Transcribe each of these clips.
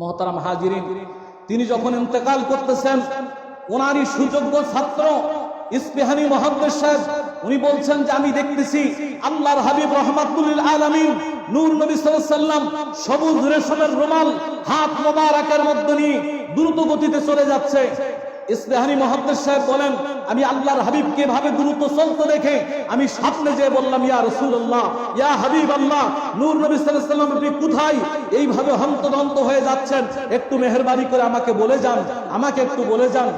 মহতারাম হাজিরিন, তিনি যখন ইন্তেকাল করতেছেন, ওনারই সুযোগ্য ছাত্র ইসপিহানি মোহাম্মদ সাহেব, উনি বলছেন যে, আমি দেখতেছি আল্লাহর হাবিব রহমাতুল আলমিন নূর নবী সাল্লাম সবুজ রেশমের রুমাল হাত মোবারকের মধ্যে নিয়ে দ্রুত গতিতে চলে যাচ্ছে। ইসলাহানি মোহাম্মদ সাহেব বলেন, আমি আল্লাহর হাবিবকে ভাবে দ্রুত চলতে দেখে আমি স্বপ্নে যে বললাম, ইয়া রসুল্লাহ ইয়া হাবিব আল্লাহ নূর নবী সাল্লাম আপনি কোথায়? এইভাবে হন্তদন্ত হয়ে যাচ্ছেন। একটু মেহরবানি করে আমাকে বলে যান, আমাকে একটু বলে যান।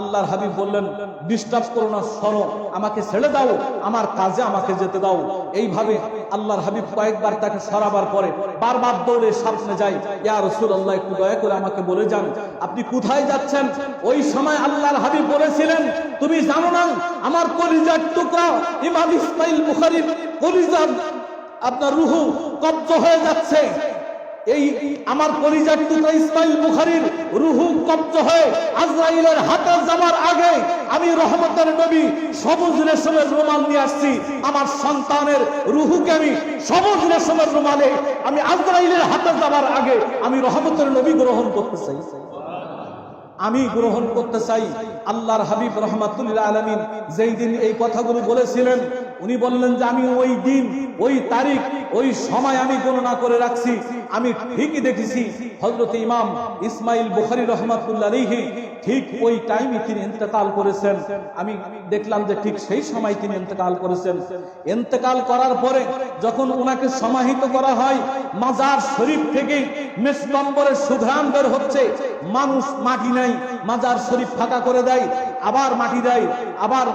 আল্লাহর হাবিব বললেন, ডিস্টার্ব করো না, সরো। আমাকে ছেড়ে দাও। আমার কাজে আমাকে যেতে দাও। এইভাবে আল্লাহর হাবিব কয়েকবার তাকে সরাবার পরে বারবার দৌড়ে সামনে যাই ইয়া রসুল আল্লাহ একটু দয়া করে আমাকে বলে যান, আপনি কোথায় যাচ্ছেন? ওই সময় আল্লাহর হাবিব বলেছিলেন, তুমি জানো না, আমার কলিজার টুকরা, ইমাম ইসমাইল বুখারী কলিজার আপনার রুহু কব্জ হয়ে যাচ্ছে। এই আমার পরিজাত টুকরা ইসমাইল বুখারীর রুহু কব্জ হয়ে আজরাইলের হাতে যাওয়ার আগে আমি রহমতের নবী সবুজ রেশমের রুমাল নিয়ে আসছি। আমার সন্তানের রুহুকে আমি সবুজ রেশমের রুমালে আমি আজরাইলের হাতে যাওয়ার আগে আমি রহমতের নবী গ্রহণ করতে চাই। আমি গ্রহণ করতে চাই আল্লাহর হাবিব রহমাতুল্লাহ আলমিন। যেই দিন এই কথাগুলো বলেছিলেন, উনি বললেন যে আমি ওই দিন, ওই তারিখ ওই সময় আমি গণনা করে রাখছি, আমি ঠিকই দেখেছি। হজরত ইমাম ইসমাইল বুখারি রহমাতুল্লাহ ঠিক ওই টাইমে তিনি ইন্তেকাল করেছেন। আমি দেখলাম যে ঠিক সেই সময় তিনি ইন্তেকাল করেছেন। ইন্তেকাল করার পরে যখন ওনাকে সমাহিত করা হয়, মাজার শরীফ থেকে মেসম্বরের সুঘ্রাণ বের হচ্ছে, মানুষ মাটি নেয়, মাজার শরীফ ফাঁকা করে দেয়, আবার মাটি দেয়, আবার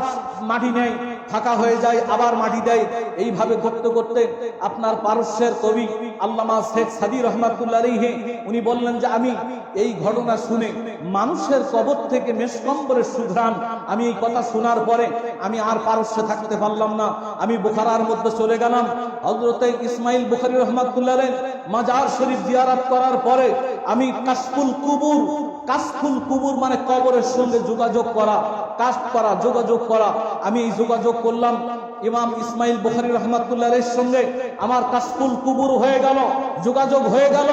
মাটি নেয়। ফাঁকা হয়ে যায়, আবার মাটি দেয়। এইভাবে করতে করতে আপনার পারস্যের কবি আল্লামা শেখ সাদি রহমাতুল্লাহ উনি বললেন যে, আমি এই ঘটনা শুনে মানুষের কবর থেকে মেসকম্বরের সুঘ্রাণ, আমি এই কথা শোনার পরে আমি আর পারস্যে থাকতে পারলাম না। আমি বুখারার মধ্যে চলে গেলাম। হজরতে ইসমাইল বুখারি রহমাতুল্লাহ মাজার শরীফ জিয়ারাত করার পরে আমি কাশফুল কুবুর। কাশফুল কুবুর মানে কবরের সঙ্গে যোগাযোগ করা। কাস্ট করা, যোগাযোগ করা। আমি যোগাযোগ করলাম ইমাম ইসমাইল বুখারি রহমাতুল্লাহ এর সঙ্গে। আমার কাশফুল কুবুর হয়ে গেল, যোগাযোগ হয়ে গেল।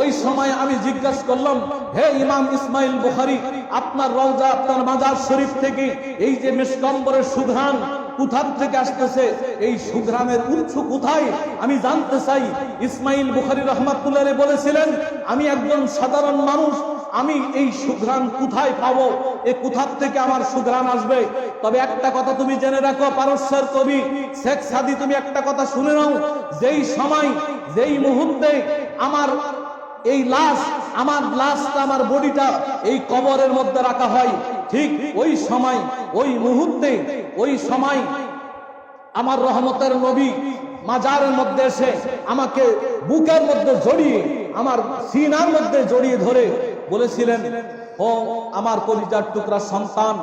ওই সময় আমি জিজ্ঞাসা করলাম, হে ইমাম ইসমাইল বুখারি, আপনার রওজা আপনার মাজার শরীফ থেকে এই যে মেসকম্বরের সুঘ্রাণ কোথার থেকে আসতেছে? এই সুগ্রামের উৎস কোথায়? আমি জানতে চাই। ইসমাইল বুখারি রহমাতুল্লাহ বলেছিলেন, আমি একজন সাধারণ মানুষ, আমি এই সুঘ্রাণ কোথায় পাবো? এ কোথার থেকে আমার সুঘ্রাণ আসবে? তবে একটা কথা তুমি জেনে রাখো, পারস্যের কবি শেখ সাদি, তুমি একটা কথা শুনে নাও। যেই সময়, যেই মুহূর্তে আমার এই লাশ, আমার লাশটা, আমার বডিটা এই কবরের মধ্যে রাখা হয় ঠিক ওই সময়, ওই মুহূর্তে, ওই সময় আমার রহমতের নবী মাজারের মধ্যে এসে আমাকে বুকের মধ্যে জড়িয়ে, আমার সিনার মধ্যে জড়িয়ে ধরে বলেছিলেন, ও আমার কলিজার টুকরা সন্তান,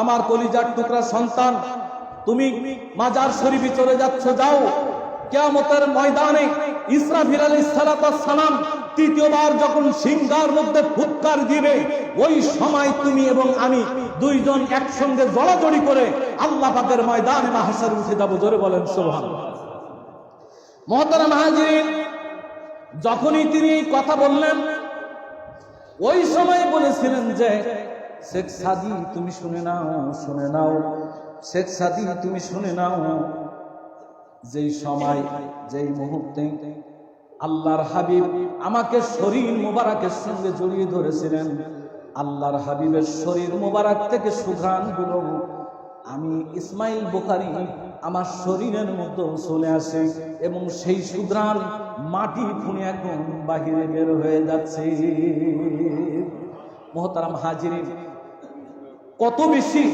আমার কলিজার টুকরা সন্তান, তুমি মাজার শরীফে চলে যাচ্ছ, যাও। কেয়ামতের ময়দানে ইসরাফিল আলী সালাম তৃতীয়বার যখন সিংহার মধ্যে ফুৎকার দিবে, ওই সময় তুমি এবং আমি দুইজন একসঙ্গে জড়াজড়ি করে আল্লাহ পাকের ময়দানে মাহাসার উঠে যাব। জোরে বলেন সোহান মহতারা মাহাজির যখনই তিনি কথা বললেন, ওই সময় বলেছিলেন যে, শেখ সাদি, তুমি শুনে নাও শুনে নাও, শেখ সাদি, তুমি শুনে নাও, যেই সময়, যেই মুহূর্তে আল্লাহর হাবিব আমাকে শরীর মোবারকের সঙ্গে জড়িয়ে ধরেছিলেন। আল্লাহর হাবিবের শরীর মোবারক থেকে সুঘ্রাণগুলো আমি ইসমাইল বোখারি আমার শরীরের মতো চলে আসে এবং সেই সুঘ্রাণ মাটি ফুনে এখন বাহিরে বের হয়ে যাচ্ছে। মহতারাম হাজির, কত বেশি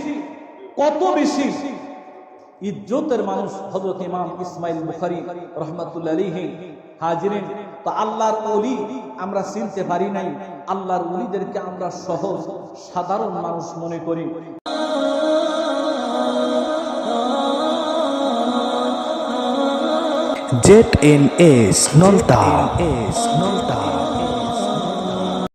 কত বেশি ইজ্জতের মানুষ হজরত ইমাম ইসমাইল বুখারি রহমতুল্লাহ হাজিরিন, তো আল্লাহর অলি আমরা চিনতে পারি নাই। আল্লাহর অলিদেরকে আমরা সহজ, সাধারণ মানুষ মনে করি। Z N S Nalta. S Nalta.